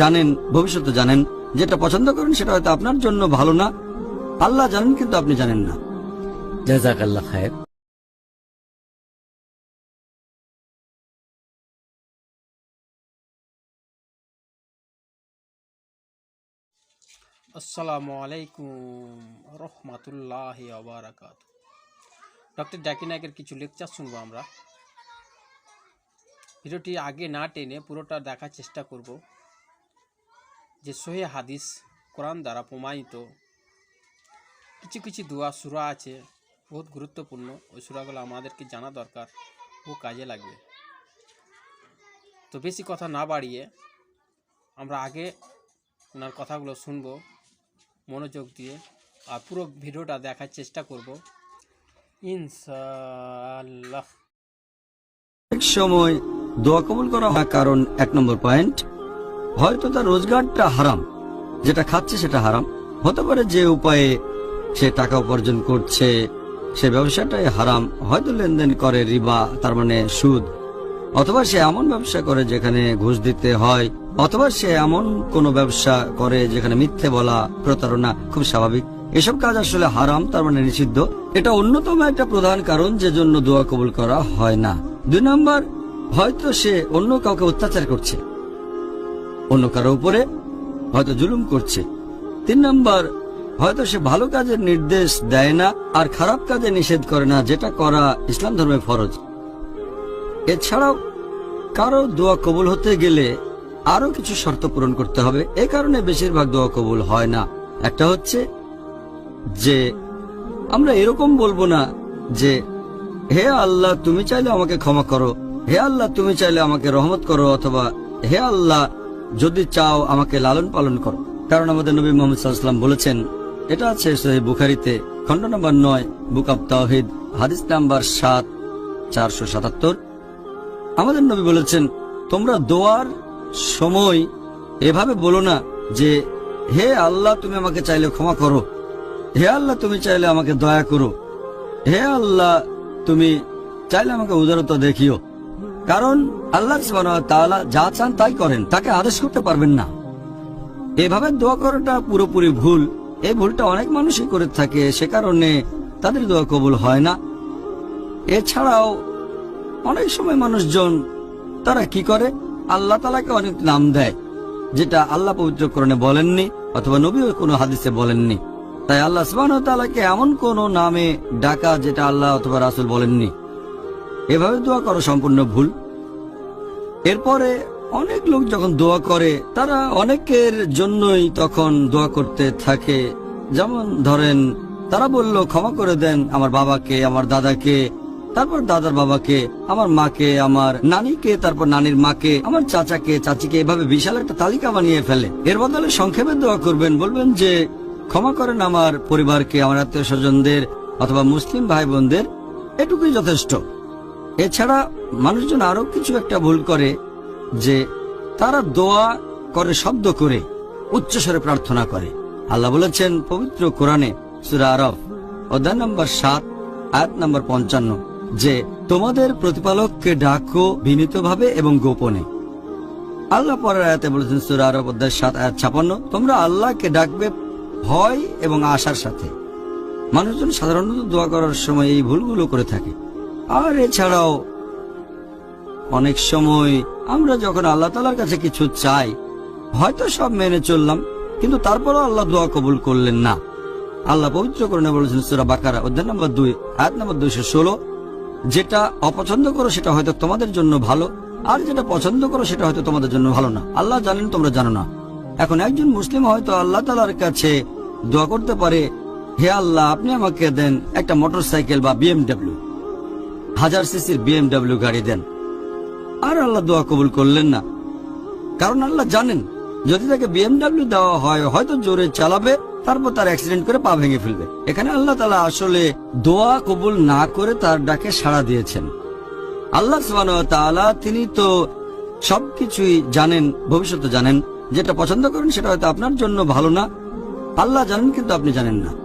জানেন ভবিষ্যতে জানেন যেটা পছন্দ করেন সেটা হয়তো আপনার জন্য ভালো না। আল্লাহ জানেন কিন্তু আপনি জানেন না। জাজাক আল্লাহ খায়ের। আসসালামু আলাইকুম রহমাতুল্লাহ আবরাকাত ডক্টর জাকির নায়কের কিছু লেকচার শুনব আমরা। ভিডিওটি আগে না টেনে পুরোটা দেখার চেষ্টা করব। যে সোহে হাদিস কোরআন দ্বারা প্রমাণিত, কিছু কিছু দোয়া সুরা আছে, বহুত গুরুত্বপূর্ণ। ওই সুরাগুলো আমাদেরকে জানা দরকার ও কাজে লাগবে। তো বেশি কথা না বাড়িয়ে আমরা আগে ওনার কথাগুলো শুনব, মনোযোগ দিয়ে, আর পুরো ভিডিওটা দেখার চেষ্টা করব। ইনশাআল্লাহ। এক সময় দোয়া কবুল করা হয়, কারণ এক নম্বর পয়েন্ট হয়তো তার রোজগারটা হারাম। যেটা খাচ্ছে সেটা হারাম। হতে পারে যে উপায়ে সে টাকা উপার্জন করছে, সে ব্যবসাটাই হারাম। হয়তো লেনদেন করে রিবা, তার মানে সুদ। অথবা সে এমন ব্যবসা করে যেখানে ঘুষ দিতে হয়, অথবা সে এমন কোনো ব্যবসা করে যেখানে মিথ্যে বলা, প্রতারণা খুব স্বাভাবিক। এসব কাজ আসলে হারাম, তার মানে নিষিদ্ধ। এটা অন্যতম একটা প্রধান কারণ যে জন্য দোয়া কবুল করা হয় না। দুই নম্বর, হয়তো সে অন্য কাউকে অত্যাচার করছে। অন্য কারও উপরে হয়তো জুলুম করছে। তিন নম্বর, হয়তো সে ভালো কাজের নির্দেশ দেয় না আর খারাপ কাজে নিষেধ করে না, যেটা করা ইসলাম ধর্মে ফরজ। এছাড়াও, কারও দোয়া কবুল হতে গেলে আরও কিছু শর্ত পূরণ করতে হবে। এ কারণে বেশিরভাগ দোয়া কবুল হয় না। একটা হচ্ছে যে, আমরা এরকম বলব না যে, হে আল্লাহ, তুমি চাইলে আমাকে ক্ষমা করো। হে আল্লাহ, তুমি চাইলে আমাকে রহমত করো অথবা হে আল্লাহ যদি চাও আমাকে লালন পালন করো। কারণ আমাদের নবী মোহাম্মদ সাল্লাম বলেছেন, এটা আছে বুখারিতে, খণ্ড নম্বর নয়, বুক অব তাহিদ হাদিস নাম্বার সাত, চারশো সাতাত্তর। আমাদের নবী বলেছেন, তোমরা দোয়ার সময় এভাবে বলো না যে, হে আল্লাহ তুমি আমাকে চাইলে ক্ষমা করো, হে আল্লাহ তুমি চাইলে আমাকে দয়া করো, হে আল্লাহ তুমি চাইলে আমাকে উদারতা দেখিও। কারণ আল্লাহ তাআলা যা চান তাই করেন, তাকে আদেশ করতে পারবেন না। এভাবে দোয়া করাটা পুরোপুরি ভুল। এই ভুলটা অনেক মানুষই করে থাকে, সে কারণে তাদের দোয়া কবুল হয় না। এছাড়াও অনেক সময় মানুষজন, তারা কি করে? আল্লাহ তালাকে অনেক নাম দেয়, যেটা আল্লাহ পবিত্রকরণে বলেননি অথবা নবীও কোনো হাদিসে বলেননি। তাই আল্লাহ সুবহানাহু তালাকে এমন কোন নামে ডাকা যেটা আল্লাহ অথবা রাসুল বলেননি। এভাবে দোয়া করা সম্পূর্ণ ভুল। এরপরে অনেক লোক যখন দোয়া করে, তারা অনেকের জন্যই তখন দোয়া করতে থাকে। যেমন ধরেন, তারা বলল, ক্ষমা করে দেন আমার বাবাকে, আমার দাদাকে, তারপর দাদার বাবাকে, আমার মাকে, আমার নানিকে, তারপর নানির মাকে, আমার চাচাকে, চাচিকে। এভাবে বিশাল একটা তালিকা বানিয়ে ফেলে। এর বদলে সংক্ষেপে দোয়া করবেন, বলবেন যে, ক্ষমা করেন আমার পরিবারকে, আমার আত্মীয় স্বজনদের অথবা মুসলিম ভাই বোনদের এটুকুই যথেষ্ট। এছাড়া মানুষজন আরও কিছু একটা ভুল করে, যে তারা দোয়া করে, শব্দ করে, উচ্চস্বরে প্রার্থনা করে। আল্লাহ বলেছেন, পবিত্র কোরআনে সুরা আরব অধ্যায় নম্বর সাত, আয়াত নম্বর পঞ্চান্ন, যে তোমাদের প্রতিপালককে ডাকো বিনীতভাবে এবং গোপনে। আল্লাহ পরের আয়াতে বলেছেন, সুরা আরব অধ্যায় সাত, আয়াত ছাপান্ন, তোমরা আল্লাহকে ডাকবে ভয় এবং আশার সাথে। মানুষজন সাধারণত দোয়া করার সময় এই ভুলগুলো করে থাকে। আর এছাড়াও, অনেক সময় আমরা যখন আল্লাহ তালার কাছে কিছু চাই, হয়তো সব মেনে চললাম, কিন্তু তারপরও আল্লাহ দোয়া কবুল করলেন না। আল্লাহ পবিত্র করণে বলেছেন, সুরা বাকারা, অধ্যায় নম্বর দুই, আয়াত নম্বর দুইশো ষোলো, যেটা অপছন্দ করো সেটা হয়তো তোমাদের জন্য ভালো, আর যেটা পছন্দ করো সেটা হয়তো তোমাদের জন্য ভালো না। আল্লাহ জানেন, তোমরা জানো না। এখন একজন মুসলিম হয়তো আল্লাহ তালার কাছে দোয়া করতে পারে, হে আল্লাহ, আপনি আমাকে দেন একটা মোটর সাইকেল বা বিএমডাব্লিউ। হাজার সিসির বিএমডাব্লিউ গাড়ি দেন। আর আল্লাহ দোয়া কবুল করলেন না। কারণ আল্লাহ জানেন, যদি তাকে বিএমডাব্লিউ দেওয়া হয়, হয়তো জোরে চালাবে, তারপর তার অ্যাক্সিডেন্ট করে পা ভেঙে ফেলবে। এখানে আল্লাহ তালা আসলে দোয়া কবুল না করে তার ডাকে সাড়া দিয়েছেন। আল্লাহ তাআলা, তিনি তো সবকিছুই জানেন ভবিষ্যতে জানেন, যেটা পছন্দ করেন সেটা হয়তো আপনার জন্য ভালো না। আল্লাহ জানেন কিন্তু আপনি জানেন না।